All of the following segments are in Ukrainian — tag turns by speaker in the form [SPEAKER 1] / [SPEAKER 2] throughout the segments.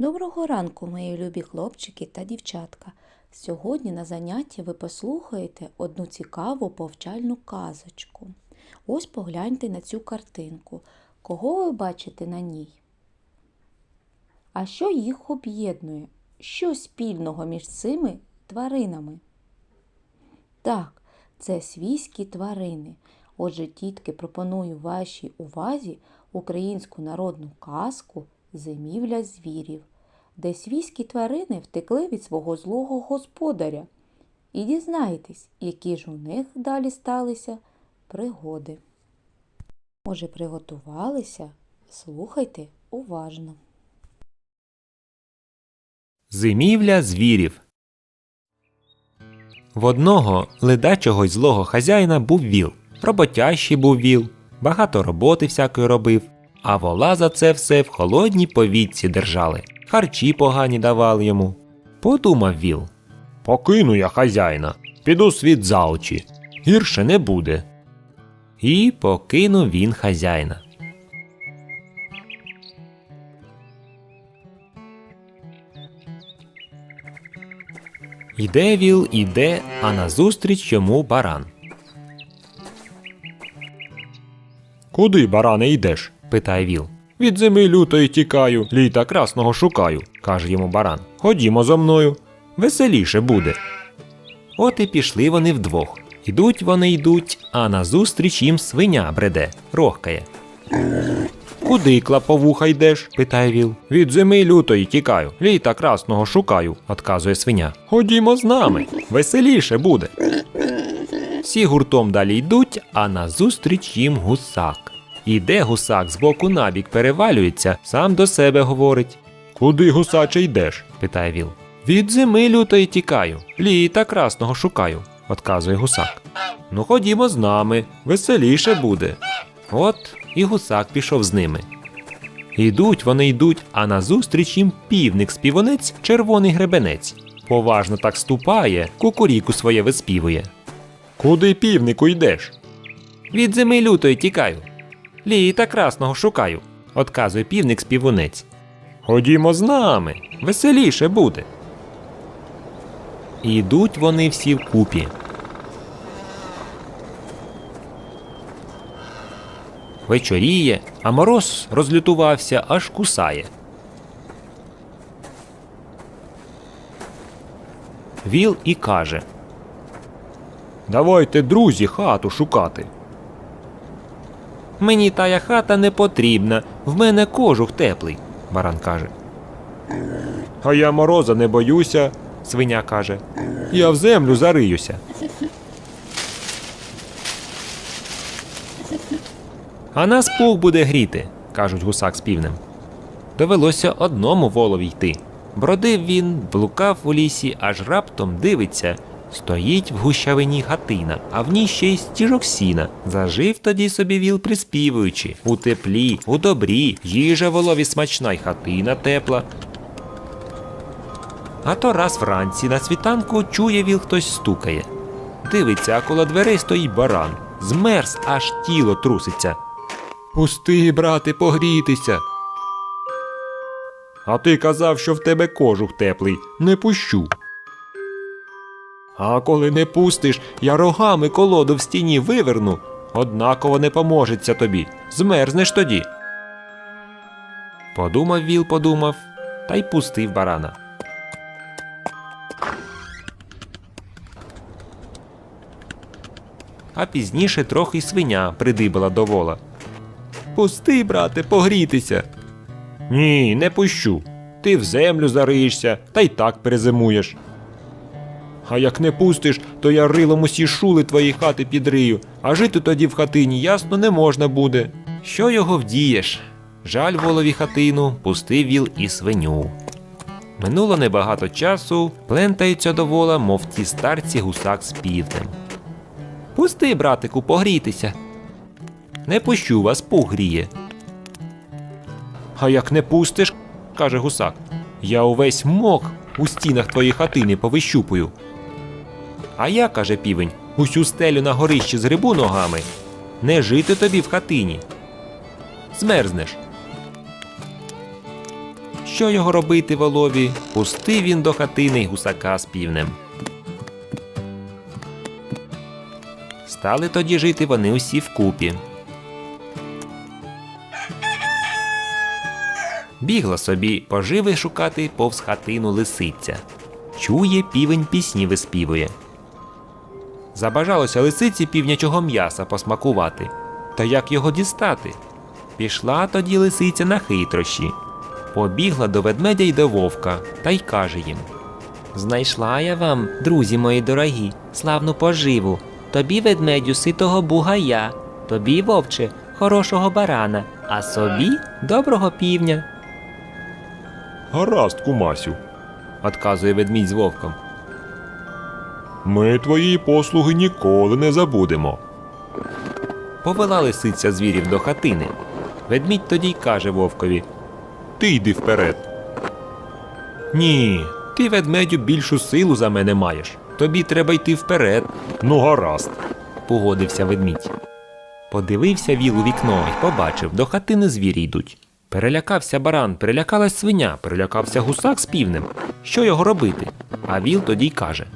[SPEAKER 1] Доброго ранку, мої любі хлопчики та дівчатка. Сьогодні на занятті ви послухаєте одну цікаву повчальну казочку. Ось погляньте на цю картинку. Кого ви бачите на ній? А що їх об'єднує? Що спільного між цими тваринами? Так, це свійські тварини. Отже, тітки, пропоную вашій увазі українську народну казку Зимівля звірів, де свійські тварини втекли від свого злого господаря. І дізнайтесь, які ж у них далі сталися пригоди. Може, приготувалися? Слухайте уважно.
[SPEAKER 2] Зимівля звірів. В одного ледачого й злого хазяїна був віл. Роботящий був віл, багато роботи всякої робив, а вола за це все в холодній повітці держали, харчі погані давали йому. Подумав віл. Покину я хазяїна, піду світ за очі. Гірше не буде. І покинув він хазяїна. Іде віл, іде, а назустріч йому баран. Куди, баране, йдеш? питає віл. Від зими лютої тікаю, літа красного шукаю, каже йому баран. Ходімо зо мною. Веселіше буде. От і пішли вони вдвох. Ідуть вони йдуть, а назустріч їм свиня бреде, рохкає. Куди клаповуха йдеш? питає віл. Від зими лютої тікаю, літа красного шукаю, отказує свиня. Ходімо з нами, веселіше буде. Всі гуртом далі йдуть, а назустріч їм гусак. Іде гусак збоку набік перевалюється, сам до себе говорить. Куди гусаче йдеш? питає віл. Від зими лютої тікаю, літа красного шукаю, отказує гусак. Ну ходімо з нами, веселіше буде. От і гусак пішов з ними. Ідуть вони йдуть, а назустріч їм півник співонець червоний гребенець. Поважно так ступає, кукуріку своє виспівує. Куди півнику йдеш? Від зими лютої тікаю. Літа красного шукаю, отказує півник співунець. Ходімо з нами, веселіше буде. І йдуть вони всі вкупі. Вечоріє, а мороз розлютувався, аж кусає. Віл і каже Давайте, друзі, хату шукати. Мені тая хата не потрібна, в мене кожух теплий, баран каже. А я мороза не боюся, свиня каже. Я в землю зариюся. А нас пух буде гріти, кажуть гусак з півнем. Довелося одному волові йти. Бродив він, блукав у лісі, аж раптом дивиться. Стоїть в гущавині хатина, а в ній ще й стіжок сіна. Зажив тоді собі віл приспівуючи. У теплі, у добрі, їжа волові смачна й хатина тепла. А то раз вранці на світанку чує віл хтось стукає. Дивиться, а коло дверей стоїть баран. Змерз, аж тіло труситься. Пусти, брате, погрітися. А ти казав, що в тебе кожух теплий, не пущу. А коли не пустиш, я рогами колоду в стіні виверну, однаково не поможеться тобі. Змерзнеш тоді. Подумав віл, подумав, та й пустив барана. А пізніше трохи свиня придибала до вола. Пусти, брате, погрітися. Ні, не пущу. Ти в землю зариєшся та й так перезимуєш. А як не пустиш, то я рилом усі шули твої хати підрию, а жити тоді в хатині ясно не можна буде. Що його вдієш? Жаль волові хатину, пустив віл і свиню. Минуло небагато часу, плентаються до вола, мов ті старці гусак з півнем. Пусти, братику, погрітися. Не пущу вас, пух гріє. А як не пустиш, каже гусак, я увесь мок у стінах твоєї хатини повищупую. А я, каже півень, усю стелю на горищі згребу ногами. Не жити тобі в хатині. Змерзнеш. Що його робити волові? Пустив він до хатини гусака з півнем. Стали тоді жити вони усі вкупі. Бігла собі поживи шукати повз хатину лисиця. Чує, півень пісні виспівує. Забажалося лисиці півнячого м'яса посмакувати. Та як його дістати? Пішла тоді лисиця на хитрощі. Побігла до ведмедя й до вовка та й каже їм: Знайшла я вам, друзі мої дорогі, славну поживу. Тобі, ведмедю, ситого бугая, тобі, вовче, хорошого барана, а собі доброго півня.
[SPEAKER 3] Гаразд, кумасю.
[SPEAKER 2] Отказує ведмідь з вовком.
[SPEAKER 3] Ми твої послуги ніколи не забудемо.
[SPEAKER 2] Повела лисиця звірів до хатини. Ведмідь тоді й каже вовкові:
[SPEAKER 3] Ти йди вперед.
[SPEAKER 2] Ні, ти, ведмедю, більшу силу за мене маєш. Тобі треба йти вперед,
[SPEAKER 3] Ну, гаразд.
[SPEAKER 2] погодився ведмідь. Подивився віл у вікно і побачив, до хатини звірі йдуть. Перелякався баран, перелякалась свиня, перелякався гусак з півнем. Що його робити? А віл тоді й каже: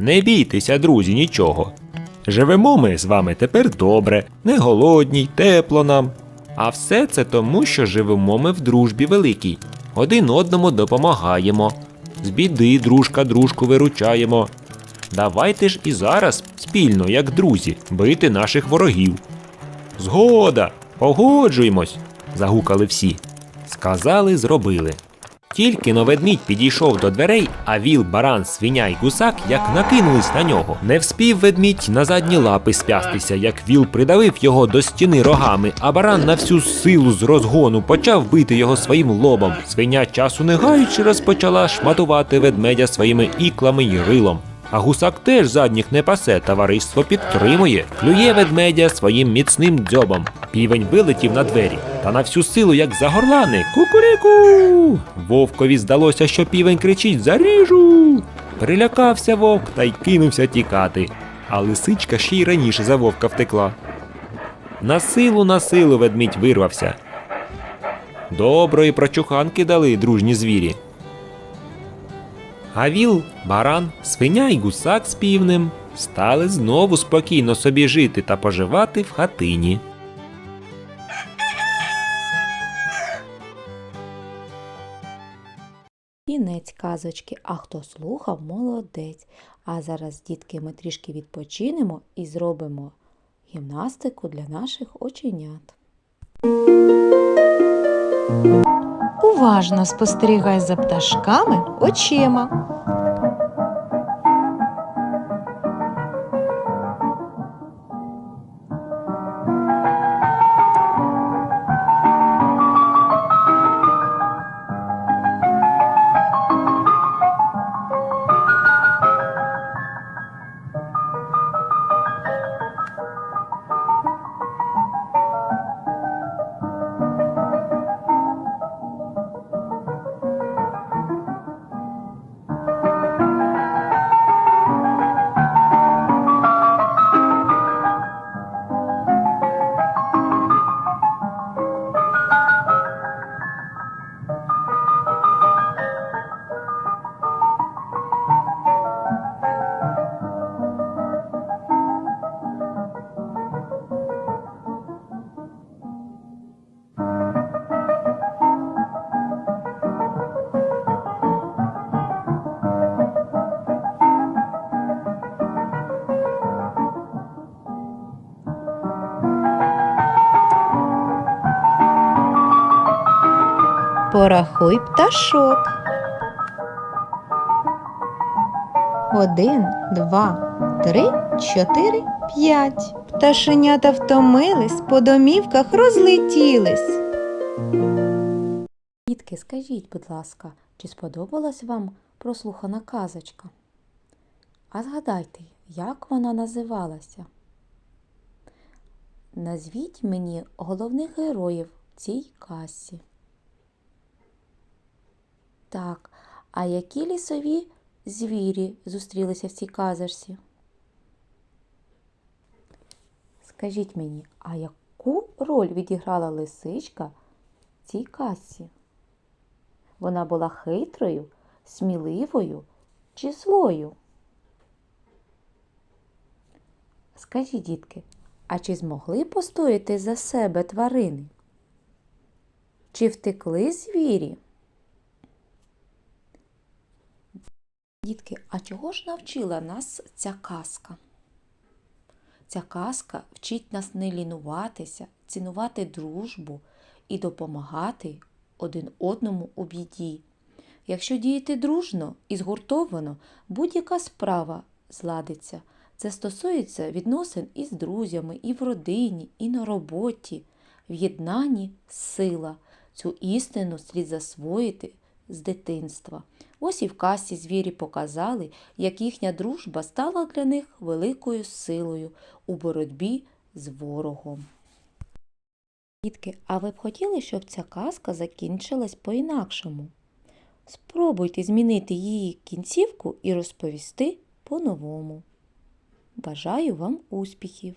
[SPEAKER 2] Не бійтеся, друзі, нічого. Живемо ми з вами тепер добре, не голодні, тепло нам. А все це тому, що живемо ми в дружбі великій, один одному допомагаємо. З біди дружка дружку виручаємо. Давайте ж і зараз спільно, як друзі, бити наших ворогів. Згода, погоджуємось, загукали всі. Сказали, зробили. Тільки но ведмідь підійшов до дверей, а віл, баран, свиня й гусак як накинулись на нього. Не вспів ведмідь на задні лапи спястися, як віл придавив його до стіни рогами, а баран на всю силу з розгону почав бити його своїм лобом. Свиня часу не гаючи розпочала шматувати ведмедя своїми іклами й рилом. А гусак теж задніх не пасе, товариство підтримує, клює ведмедя своїм міцним дзьобом. Півень вилетів на двері, та на всю силу, як загорлани, кукуріку. Вовкові здалося, що півень кричить Заріжу. Перелякався вовк та й кинувся тікати. А лисичка ще й раніше за вовка втекла. На силу, на силу ведмідь вирвався. Доброї прочуханки дали дружні звірі. А віл, баран, свиня й гусак з півнем стали знову спокійно собі жити та поживати в хатині.
[SPEAKER 1] Кінець казочки, а хто слухав, молодець. А зараз, дітки, ми трішки відпочинемо і зробимо гімнастику для наших оченят.
[SPEAKER 4] Уважно спостерігай за пташками очима. Порахуй пташок. Один, два, три, чотири, п'ять. Пташенята втомились, по домівках розлетілись.
[SPEAKER 1] Дітки, скажіть, будь ласка, чи сподобалась вам прослухана казочка? А згадайте, як вона називалася? Назвіть мені головних героїв цій казці. Так, а які лісові звірі зустрілися в цій казочці? Скажіть мені, а яку роль відіграла лисичка в цій казці? Вона була хитрою, сміливою чи злою? Скажіть, дітки, а чи змогли постояти за себе тварини? Чи втекли звірі? Дітки, а чого ж навчила нас ця казка? Ця казка вчить нас не лінуватися, цінувати дружбу і допомагати один одному у біді. Якщо діяти дружно і згуртовано, будь-яка справа зладиться. Це стосується відносин із друзями, і в родині, і на роботі. В єднанні сила. Цю істину слід засвоїти з дитинства. Ось і в касі звірі показали, як їхня дружба стала для них великою силою у боротьбі з ворогом. Дітки, а ви б хотіли, щоб ця казка закінчилась по-інакшому? Спробуйте змінити її кінцівку і розповісти по-новому. Бажаю вам успіхів!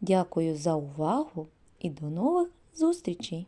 [SPEAKER 1] Дякую за увагу і до нових зустрічей!